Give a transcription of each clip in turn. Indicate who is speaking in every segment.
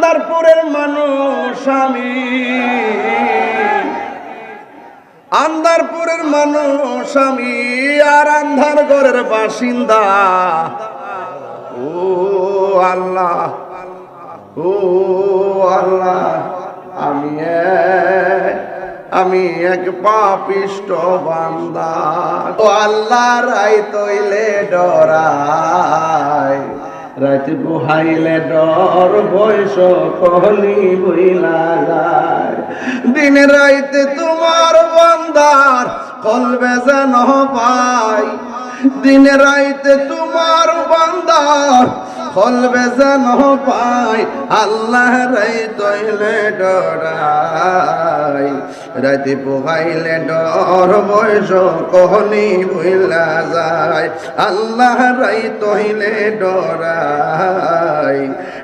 Speaker 1: আন্দারপুরের মানুষ আমি। আন্দারপুরের মানুষ আমি আর আন্ধার ঘরের বাসিন্দা। ও আল্লাহ ও আল্লাহ, আমি আমি এক পাপিষ্ট বান্দা। ও আল্লাহ রাই তৈলে ডরাই রাত বুহাইলে ডর বয়স কলি বইলা যায় দিন রাইতে তোমার বন্দার কলবে যেন পাই। দিন রাইতে তোমার বান্দার কলবে যেন পাই, আল্লাহ রাই তৈলে ডরাই। রাতে পোহাইলে ডর বয়স কহনি ভুইলা যায়, আল্লাহ রাই তহিলে ডরাই।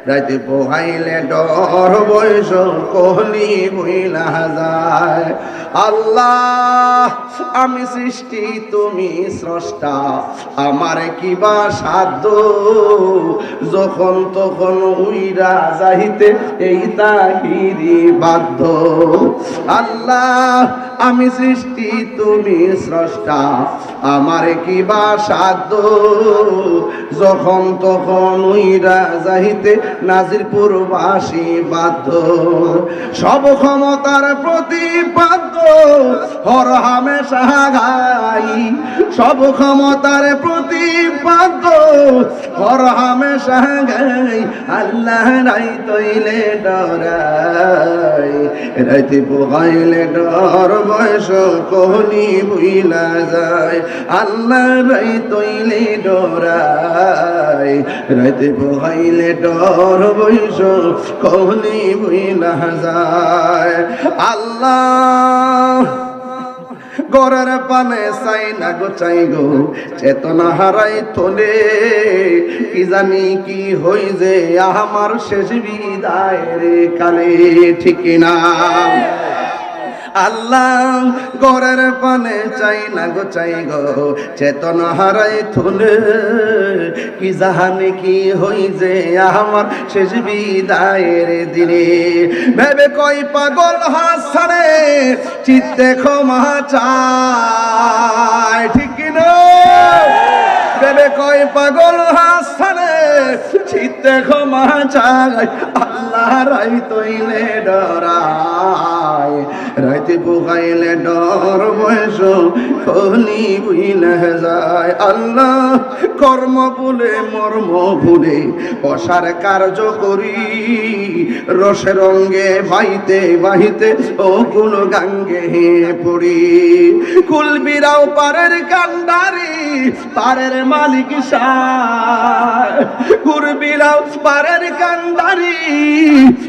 Speaker 1: রাতে পোহাইলে ডর বয়স কহনি ভুইলা যায়, আল্লাহ আমি সৃষ্টি, তুমি স্রষ্টা, আমার কিবা সাধ্য? যখন তখন উইরা যাইতে এই তাহিরি বাধ্য। আল্লাহ আমি সৃষ্টি তুমি স্রষ্টা। আমার কিবা সাধ্য? যখন তখন উইরা যাইতে নাজিরপুর বাসী বাধ্য। সব ক্ষমতার প্রতিপাদ্য হর হামেশা গাই। সব ক্ষমতার প্রতিপাদ্য হর হামেশা গাই। আল্লাহ রাই তৈলে ডরাই। রাইতে পোহাইলে ডর বয়স কোহনি বুইলা যায়। আল্লাহ রাই তৈলে ডরাই রাইতে পোহাইলে ডর বয়স কোহনি বুইলা যায়। আল্লাহ, গরের পানে চাই না গো, চাই গো, চেতনা হারাই তোলে। কি জানি কি হই যে আমার শেষ বিদায় রে কালে, ঠিক না আল্লাহ গরের পানে চাই না গো, চাই গো। চেতনা হারাই থুলে, কি জাহানে, কি হই যে আমার শেষ বিদায়ের দিনে। ভেবে কই পাগল হাসানে, চিত্তে ক্ষমা চায় ঠিক না? পাগল হাসানে? চিত্তে ক্ষমা চাই, আল্লাহ রাই তৈলে ডরায় রাইতে বুকাইলে ডর বয়স, খনি বুইলে যায়। আল্লাহ কর্ম ভুলে, মর্ম ভুলে, অসার কার্য করি। রসে রঙ্গে বাইতে বাহিতে ও কোন গাঙ্গে পড়ি। কুলবিরাও পারের কান্ডারি পারের মালিক সার কুরবিলাও পারের কান্ডারি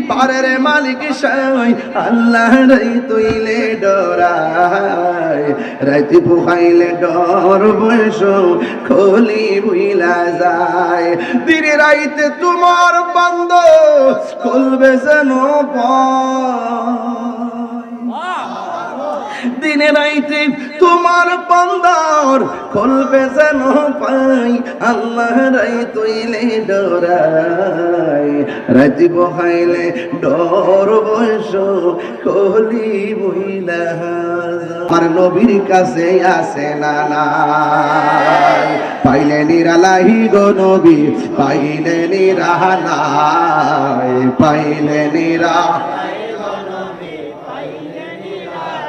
Speaker 1: পারের মালিক সাই আল্লাহ রাই তৈলে ডরাই রাইতে পুহাইলে ডর বয়স খলি বুইলা যায়। দিনে রাইতে তোমার বন্ধ খুলবে যেন দিনে রাইতে তোমার বন্দর খুলবে যেন পাই। আল্লাহ রাই তৈলে ডরাই। রাতি বহাইলে ডর বয়স কলি বইলা। আমার নবীর কাছে আসে না পাইলে নিরালাহি গো নবী, পাইলে নিরালাই, পাইলে নিরা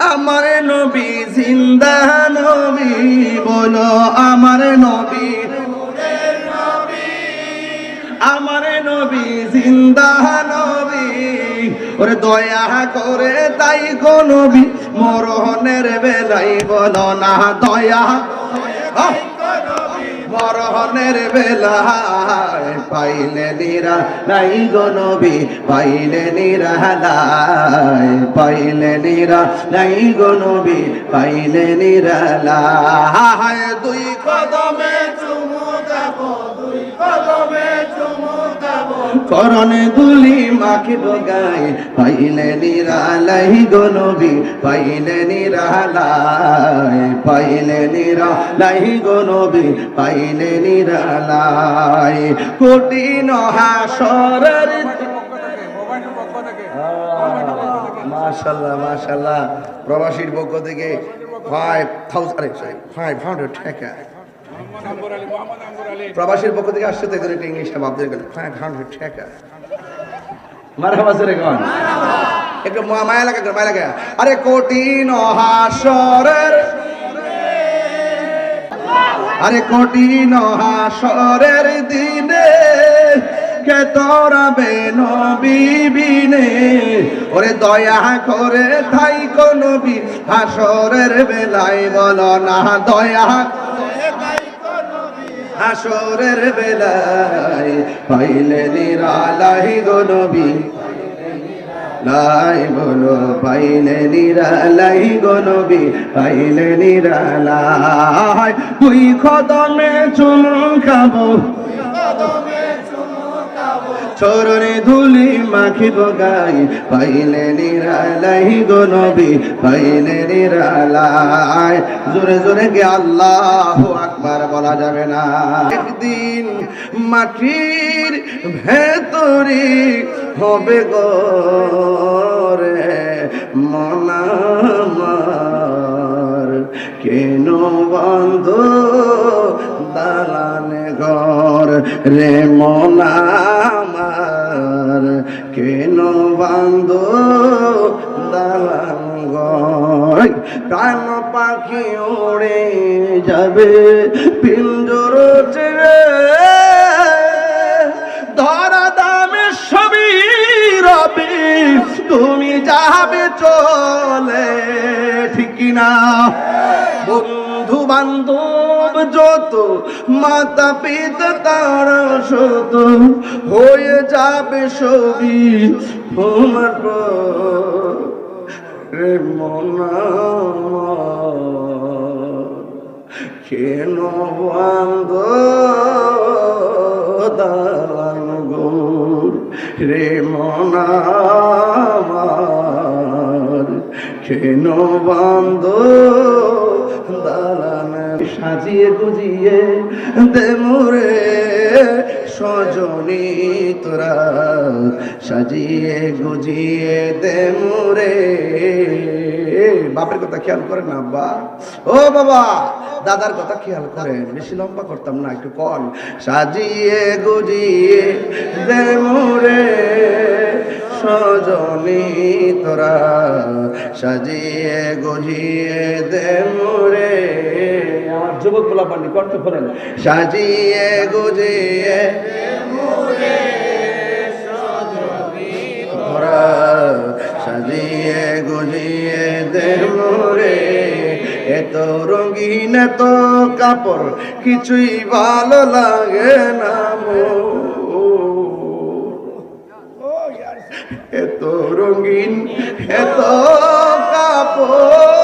Speaker 1: আমার নবী জিন্দা নবী বলো, আমার নবী আমার নবী জিন্দা নবী ওরে দয়া করে তাই গো নবী, মরণের বেলাই বলো না, দয়া! মরহনের বেলায় পাইলে নিরা নাই গো নবী, পাইলে নিরা লাই পাইলে নিরা নাই গো নবী, পাইলে নিরা দুই কদমে করণে দুলি মাখিব গাই পাইলে নিরালাই গো নবী, পাইলে নিরালাই পাইলে নিরালাই গো নবী, পাইলে নিরালাই। কঠিন হাসরের মাশাল্লাহ মাশাল্লাহ। প্রবাসীর পক্ষ থেকে ফাইভ থাউজেন্ড ফাইভ হান্ড্রেড টাকা। প্রবাসীর পক্ষ থেকে আসছে তো এদের একটা ইংলিশটা ভাবতে গেলে কোন একটু মায়া মায়া আরে কঠিন হাসরের আরে কঠিন হাসরের দিনে কে তোরা বিবিনে? ওরে দয়া করে থাই কোন হাসরের বেলায় বলো না দয়া হাসরের বেলায়, পাইলে নিরালাই গো লাই বলো পাইলে নিরালাই গো পাইলে নিরালাই। তুই কদমে চুম খাব। চরণে ধুলি মাখিব গাই। পাইলে নিরালাই গো পাইলে নিরালাই। জোরে জোরে গে আল্লাহ আকবার বলা যাবে না। একদিন মাটির ভেতরে হবে গরে মনামার কেন বন্ধ দালানে ঘর রে মনামার কেন বন্ধ দালান ঘর প্রাণ পাখি উড়ে যাবে পিঞ্জর ছেড়ে ধরা দামে সবই রবি, তুমি যাবে চলে, ঠিক না বন্ধু বান্ধব যত মাতা পিতা তার শত হয়ে যাবে সবই তোমার। রে মনা কেন দালান গোর রে মনামার কেন বান্ধ দালান সাজিয়ে গুজিয়ে দে মোরে। সজনী তোরা সাজিয়ে গুজিয়ে দে মোরে। বাপের কথা খেয়াল করেন না, আব্বা? ও বাবা, দাদার কথা খেয়াল করেন। বেশি লম্বা করতাম না, একটু কল। সাজিয়ে গুজিয়ে দে মোরে। সজনী তোরা সাজিয়ে গুজিয়ে দে মোরে। আমার যুবক বলা পানি কণ্ঠ করেন সাজিয়ে গুজিয়ে সাজিয়ে গুজিয়ে দে এত রঙিন এত কাপড়, কিছুই ভালো লাগে না। এত রঙিন এত কাপড়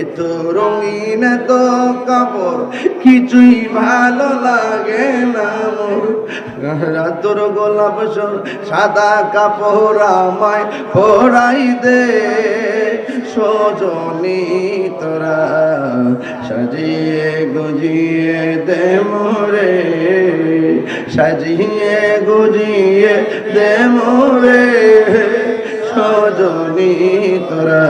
Speaker 1: এত রঙিন এত কাপড়, কিছুই ভালো লাগে না মোর। রাতর গোলাপ সাদা কাপড় আমায় পরাই দে। সজনি তোরা সাজিয়ে গুজিয়ে দে মোরে, সাজিয়ে গুজিয়ে দে মোরে। সজনী তোরা,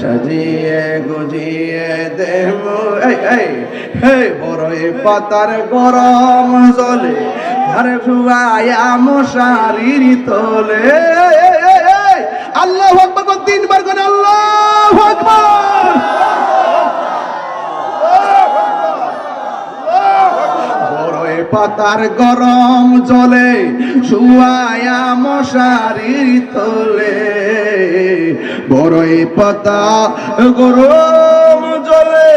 Speaker 1: সাজিয়ে গুজিয়ে দে মোরে এই হে পাতার গরম জলে আরে ফুয়ায়া মশারির তোলে। পাতার গরম জলে, শুয়ায়া মশারি তোলে। বড়ই পাতা গরম জলে।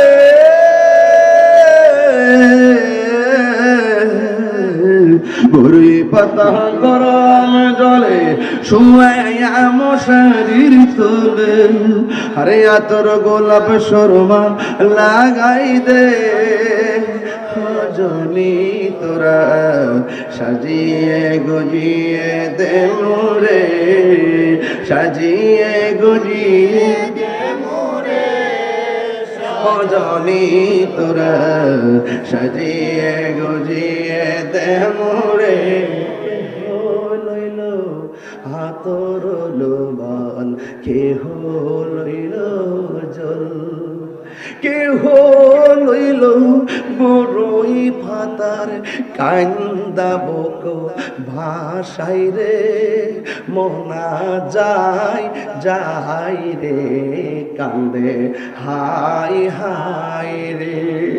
Speaker 1: বড়ই পাতা গরম জলে, শুয়ায়া মশারি তোলে। আরে আতর গোলাপ শর্মা লাগাই দে। জনি তোরা সাজিয়ে গজিয়ে দে মোরে সাজিয়ে গজিয়ে জনি তোরা সাজিয়ে গজিয়ে দে মোরে লইল হাতর লোবান, কেহ লইল জল, কেহ লইল বড়ই ফাতার কান্দা বক ভাষাই রে, মনা যাই যাই রে, কান্দে হাই হাই রে।